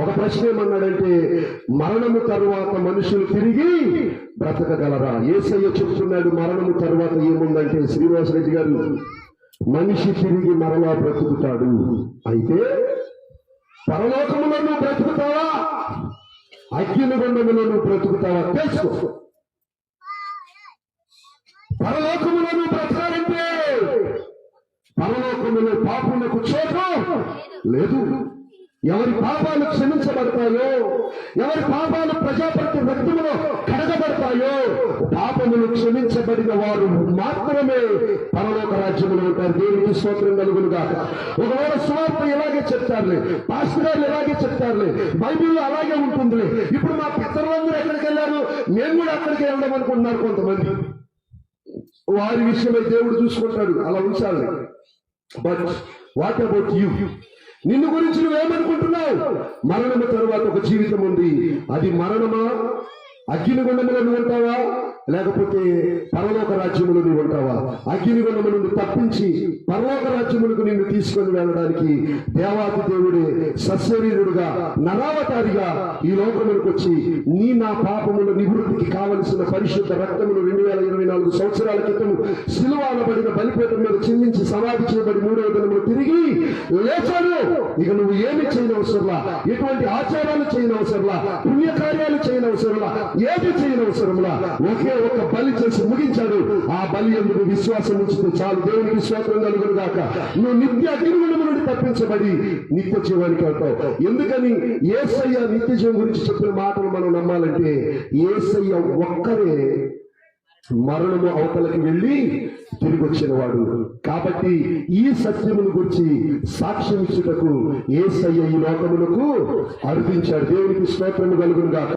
ఒక ప్రశ్న ఏమన్నాడంటే మరణము తరువాత మనుషులు తిరిగి బ్రతకగలరా? ఏసయ్య చెప్తున్నాడు మరణము తరువాత ఏముందంటే శ్రీనివాసరెడ్డి గారు మనిషి తిరిగి మరలా బ్రతుకుతాడు. అయితే పరలోకములో నువ్వు బ్రతుకుతావా? అగ్నిగుండములో నువ్వు బ్రతుకుతావా? తెలుసుకో. పరలోకములో నువ్వు బ్రతకాలంటే పరలోకములో పాపులకు చోటు లేదు. ఎవరి పాపాలు క్షమించబడతాయో ఎవరి పాపాలు ప్రజాపతి రక్తములో కడగబడతాయో పాపములు క్షమించబడిన వారు మాత్రమే పరలోక రాజ్యములు ఉంటారు. దేవునికి స్తోత్రం కలుగునుగా ఒకవేళ సువార్త ఇలాగే చెప్తారులే పాస్టర్ గారు ఇలాగే చెప్తారులే బైబిల్లో అలాగే ఉంటుందిలే. ఇప్పుడు మా పితరులందరూ ఎక్కడికి వెళ్ళారు? నేను కూడా అక్కడికి వెళ్ళడం అనుకుంటున్నారు కొంతమంది. వారి విషయమై దేవుడు చూసుకుంటాడు. అలా ఉంచాలి. బట్ వాట్ అబౌట్ యూ నిన్ను గురించి నువ్వేమనుకుంటున్నావు మరణము తరువాత ఒక జీవితం ఉంది. అది మరణమా? అగ్నిగుండములను నువ్వు ఉంటావా? లేకపోతే పరలోక రాజ్యములు నీవు ఉంటావా? అగ్నిగుణము నుండి తప్పించి పరలోక రాజ్యములకు నిన్ను తీసుకొని వెళ్ళడానికి దేవాది దేవుడే సశరీరుడుగా నరావతారిగా ఈ లోకములకు వచ్చి నీ నా పాపముల నివృత్తికి కావలసిన పరిశుద్ధ రక్తములు రెండు వేల ఇరవై నాలుగు సంవత్సరాల క్రితం సిలువాలబడిన బలిపేటం మీద చిందించి సమాధి చేయబడి మూడవ దినములు తిరిగి లేచాను. ఇక నువ్వు ఏమి చేయనవసరంలా? ఎటువంటి ఆచారాలు చేయనవసరంలా? పుణ్యకార్యాలు చేయనవసరంలా? ఏది చేయనవసరంలా? ఒకే ఒక బలి చేసి ముగించాడు. ఆ బలి ఎందుకు విశ్వాసం ఉంచితే చాలు? దేవునికి స్తోత్రం కలుగును గాక. నువ్వు నిత్య అగ్నిగుండము నుండి తప్పించబడి నిత్య జీవానికి వెళ్తావు ఎందుకని? ఏసయ్య నిత్య జీవం గురించి చెప్పిన మాటలు మనం నమ్మాలంటే ఏసయ్య ఒక్కరే మరణము అవతలకి వెళ్ళి తిరిగి వచ్చిన వాడు కాబట్టి ఈ సత్యమును గురించి సాక్ష్యం ఇచ్చుటకు ఏసయ్య ఈ లోకములకు అర్పించాడు. దేవునికి స్తోత్రము కలుగునుగా